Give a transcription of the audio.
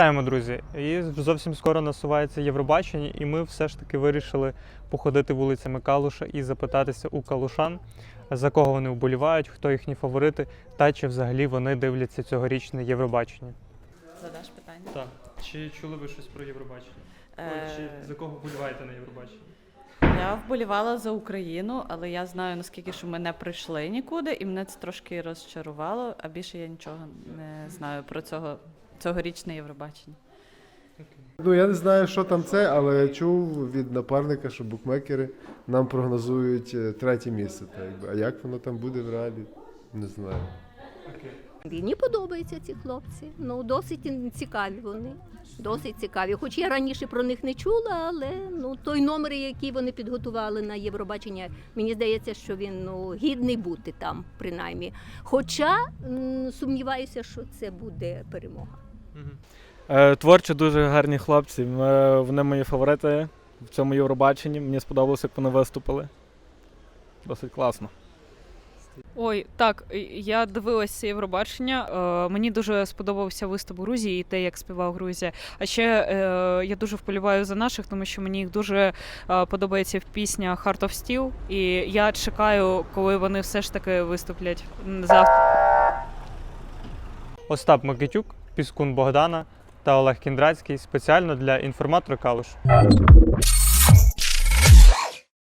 Вітаємо, друзі! І зовсім скоро насувається Євробачення, і ми все ж таки вирішили походити вулицями Калуша і запитатися у калушан, за кого вони вболівають, хто їхні фаворити, та чи взагалі вони дивляться цьогорічне Євробачення. Задаш питання? Так, чи чули ви щось про Євробачення? Е, за кого вболіваєте на Євробаченні? Я вболівала за Україну, але я знаю наскільки що ми не прийшли нікуди, і мене це трошки розчарувало, а більше я нічого не знаю про цього цьогорічне Євробачення. Ну я не знаю, що там це, але чув від напарника, що букмекери нам прогнозують е, третє місце. Так, якби. А як воно там буде в реалі, не знаю. Мені подобаються ці хлопці. Ну, досить цікаві вони. Досить цікаві. Хоч я раніше про них не чула, але ну той номер, який вони підготували на Євробачення, мені здається, що він ну гідний бути там, принаймні. Хоча м, сумніваюся, що це буде перемога. Е, Творчо дуже гарні хлопці. Вони мої фаворити в цьому Євробаченні. Мені сподобалося, як вони виступили. Досить класно. Ой, так, я дивилася Євробачення. Е, мені дуже сподобався виступ Грузії і те, як співав Грузія. А ще е, я дуже вполюваю за наших, тому що мені їх дуже е, подобається в пісня Heart of Steel. І я чекаю, коли вони все ж таки виступлять завтра. Остап Микитюк, Піскун Богдана та Олег Кіндрацький спеціально для інформатора Калуш.